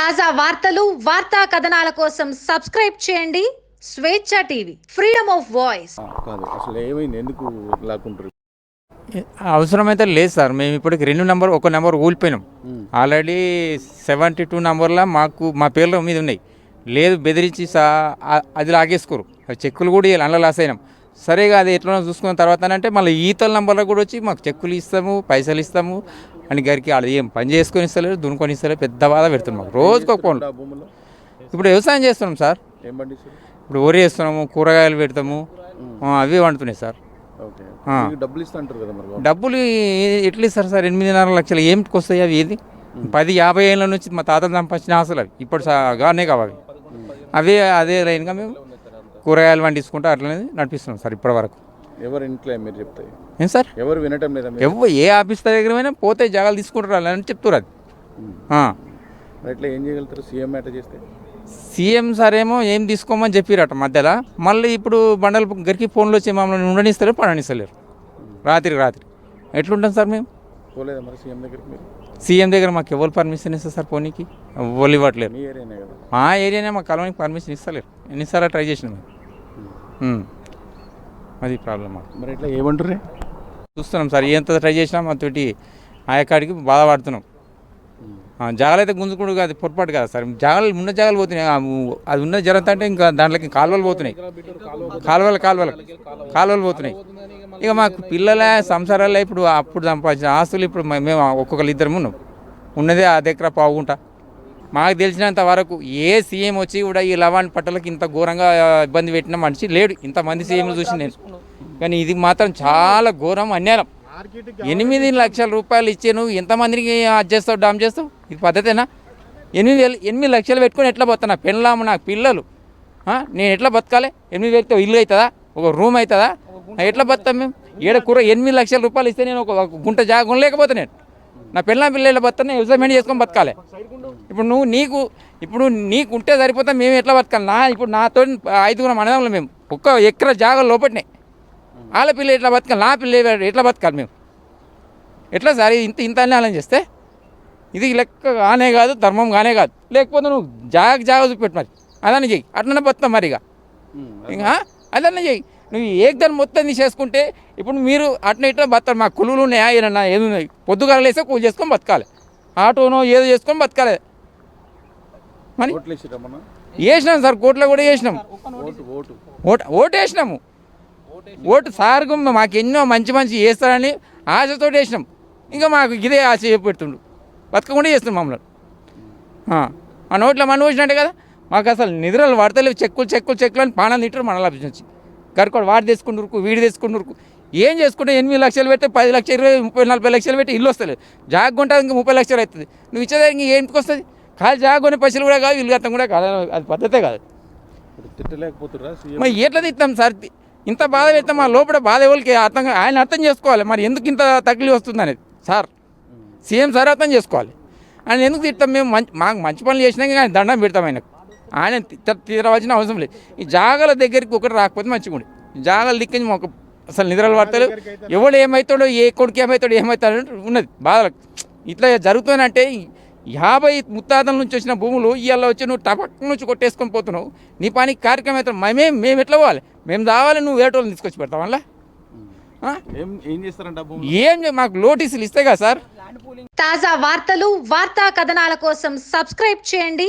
తాజా వార్తలు వార్తా కథనాల కోసం సబ్స్క్రైబ్ చేయండి. స్వేచ్ఛ టీవీ ఫ్రీడమ్ ఆఫ్ వాయిస్. కాదు అసలు ఏమైంది? ఎందుకు లాక్కుంటారు? అవసరమైతే లేదు సార్. మేము ఇప్పటికి రెండు నెంబర్ ఒక నెంబర్ ఊలిపోయినాం. ఆల్రెడీ సెవెంటీ టూ నెంబర్లో మాకు మా పేర్ల మీద ఉన్నాయి. లేదు బెదిరించి సా అది లాగేసుకోరు. చెక్కులు కూడా ఇలా అందులో లాస్ అయినాం. సరేగా అది ఎట్లా చూసుకున్న తర్వాత అంటే మళ్ళీ ఈతల నెంబర్లో కూడా వచ్చి మాకు చెక్కులు ఇస్తాము పైసలు ఇస్తాము. అని గారికి వాళ్ళు ఏం పని చేసుకొని ఇస్తలేరు దున్నుకొని ఇస్తలేరు పెద్ద బాధ పెడుతున్నాం మాకు. రోజుకు ఒక భూముల్లో? ఇప్పుడు వ్యవసాయం చేస్తున్నాం సార్. ఇప్పుడు వరి వేస్తున్నాము కూరగాయలు పెడతాము అవి వండుతున్నాయి సార్. డబ్బులు ఎట్లా ఇస్తారు సార్? ఎనిమిదిన్నర లక్షలు ఏమిటికి వస్తాయి అవి ఏది? పది యాభై ఏళ్ళ నుంచి మా తాతలు సంపాదించిన ఆశలు అవి. ఇప్పుడు గానే కావాలి అవే. అదే లైన్గా మేము కూరగాయలు వండించుకుంటూ అట్లనే నడిపిస్తున్నాం సార్ ఇప్పటి వరకు. ఎవరు ఇంట్లో మీరు చెప్తాయి? ఏం సార్? ఎవరు వినటం లేదా ఎవ్వ ఏ ఆఫీస్ దగ్గర పోయినా పోతే జాగాలు తీసుకుంటారు అని చెప్తారు అది. ఎట్లా ఏం చేయగలుగుతారు? సీఎం చేస్తే? సీఎం సార్ ఏమో ఏం తీసుకోమని చెప్పిరట మధ్యలో. మళ్ళీ ఇప్పుడు బండల గరికి ఫోన్లో వచ్చి మమ్మల్ని ఉండనిస్తలేరు పడనిస్తలేరు. రాత్రికి రాత్రి. ఎట్లుంటాం సార్ మేము? పోలేదా మరి సీఎం దగ్గరికి మీరు? సీఎం దగ్గర మాకు ఎవరు పర్మిషన్ ఇస్తారు సార్ పోనీకి? ఎవరు ఇవ్వట్లేరు. మీ ఏరియానే మా కాలనీకి పర్మిషన్ ఇస్తలేరు. ఎన్నిసార్లు ట్రై చేసినాం మేము. అది ప్రాబ్లం మాకు మరి ఎట్లా ఏమంటారు చూస్తున్నాం సార్ ఎంత ట్రై చేసినా మా తోటి ఆయకాడికి బాధపడుతున్నాం ఆ, జాగాలు అయితే గుంజుకుడు కాదు పొరపాటు కాదు సార్. జాగాలు ఉన్న జాగాలు పోతున్నాయి. ఆ, అది ఉన్న జరంత అంటే ఇంకా దాంట్లోకి కాలువలు పోతున్నాయి. కాలువలు కాలువలు కాలువలు పోతున్నాయి. ఇక మాకు పిల్లల సంసారాల్లో ఇప్పుడు అప్పుడు సంపాదించిన ఆస్తులు ఇప్పుడు మేము ఒక్కొక్కరు ఇద్దరు ఉన్నాం. ఉన్నదే ఆ దగ్గర పావుకుంటా మాకు తెలిసినంత వరకు ఏ సీఎం వచ్చి కూడా ఈ లవాన్ పట్టలకి ఇంత ఘోరంగా ఇబ్బంది పెట్టిన మనిషి లేడు. ఇంతమంది సీఎంలు చూసి నేను. కానీ ఇది మాత్రం చాలా ఘోరం అన్యాయం. ఎనిమిది లక్షల రూపాయలు ఇచ్చే నువ్వు ఎంతమందికి అది చేస్తావు డామ్ చేస్తావు? ఇది పద్ధతేనా? ఎనిమిది వేలు ఎనిమిది లక్షలు పెట్టుకొని ఎట్లా బతున్నా పెళ్ళాము నాకు పిల్లలు. ఆ? నేను ఎట్లా బతకాలి? ఎనిమిది వేలతో ఇల్లు అవుతుందా ఒక రూమ్ అవుతుందా ఎట్లా బతాం మేము? ఏడ కూర ఎనిమిది లక్షల రూపాయలు ఇస్తే నేను ఒక ఒక గుంట జాగం లేకపోతే నేను. నా పిల్ల పిల్లల బతాను వ్యవసాయం చేసుకొని బతకాలి. ఇప్పుడు నువ్వు నీకు ఇప్పుడు నీకు ఉంటే సరిపోతా మేము ఎట్లా బతకాలి? నా ఇప్పుడు నాతో ఐదుగురం మనదంలో మేము. ఒక్క ఎకర జాగా లోపట్నే. వాళ్ళ పిల్ల ఎట్లా బతకాలి? నా పిల్ల ఎట్లా బతకాలి మేము? ఎట్లా సార్? ఇంత ఇంత అన్యాయం చేస్తే? ఇది లెక్క కానే కాదు ధర్మం కానే కాదు. లేకపోతే నువ్వు జాగ జాగ చూపెట్టు మరి. అదన్న చెయ్యి. అట్లనే బతుకుతాం మరి ఇక. ఇంకా? అదన్న చెయ్యి. నువ్వు ఏకదాన్ని మొత్తం తీసేసుకుంటే ఇప్పుడు మీరు అట్లా ఇట్లా బతారు మా కులులు ఉన్నాయా? ఏమన్నా ఏది ఉన్నాయి? పొద్దుగాల లేస్తే కూలి చేసుకొని బతకాలి. ఆటోనో ఏదో చేసుకొని బతకాలి. మరి వేసినాం సార్ కోర్టులో కూడా వేసినాం. Vote vote. వేసినాము. ఓటు సార్కు మాకు ఎన్నో మంచి మంచి చేస్తారని ఆశతో వేసినాం. ఇంకా మాకు ఇదే ఆశ పెడుతుండు బతకకుండా చేస్తున్నాం మమ్మల్ని. ఆ, నోట్లో మన వచ్చినట్టే కదా? మాకు అసలు నిద్రలు పడతలేవు. చెక్కులు చెక్కులు చెక్కులు అని పానాలు తింటారు మన నుంచి. గరుకోడు వాడు తెచ్చుకుంటురుకు వీడు తెచ్చుకుంటురుకు ఏం చేసుకుంటే ఎనిమిది లక్షలు పెడితే పది లక్షలు ఇరవై ముప్పై నలభై లక్షలు పెట్టి ఇల్లు వస్తలేదు. జాగ్ ఉంటుంది ఇంకా ముప్పై లక్షలు అవుతుంది. నువ్వు ఇచ్చేదానికి ఇంక ఏంటికి వస్తుంది? ఖాళీ జాగ్ కొనే పైసలు కూడా కాదు ఇల్లు కట్టడం కూడా కాదు. అది పద్ధతే కాదు. మరి ఎట్లా తిట్టాం సార్? ఇంత బాధ పెడతాం మా లోపల బాధ ఎవరికి? అర్థం ఆయన అర్థం చేసుకోవాలి. మరి ఎందుకు ఇంత తగిలి వస్తుంది అనేది? సార్ సీఎం సార్ అర్థం చేసుకోవాలి. ఆయన ఎందుకు తిట్టాం మేము? మంచి మాకు మంచి పనులు చేసినాక ఆయన దండం పెడతాం ఆయనకు. ఆయన తీరవలసిన అవసరం లేదు. ఈ జాగాల దగ్గరికి ఒకటి రాకపోతే మంచిగా ఉండే. ఈ జాగాల దిక్కించి మాకు అసలు నిద్రలు పడతాడు ఎవడు ఏమవుతాడో ఏ కొడుకు ఏమవుతాడో ఏమవుతాడో ఉన్నది. బాధలకు ఇట్లా జరుగుతుందంటే యాభై ముత్తాతల నుంచి వచ్చిన భూములు ఇవాళ వచ్చి నువ్వు టపక్ నుంచి కొట్టేసుకొని పోతున్నావు. నీ పని కార్యక్రమం అవుతాం మేమేం మేము ఎట్లా పోవాలి? మేము రావాలి నువ్వు వేటోళ్ళని తీసుకొచ్చి పెడతాం వల్ల ఏం ఏం చేస్తారంట ఆ భూములు? ఏం చే- మాకు నోటీసులు ఇస్తే కదా సార్. తాజా వార్తలు వార్తా కథనాల కోసం సబ్స్క్రైబ్ చేయండి.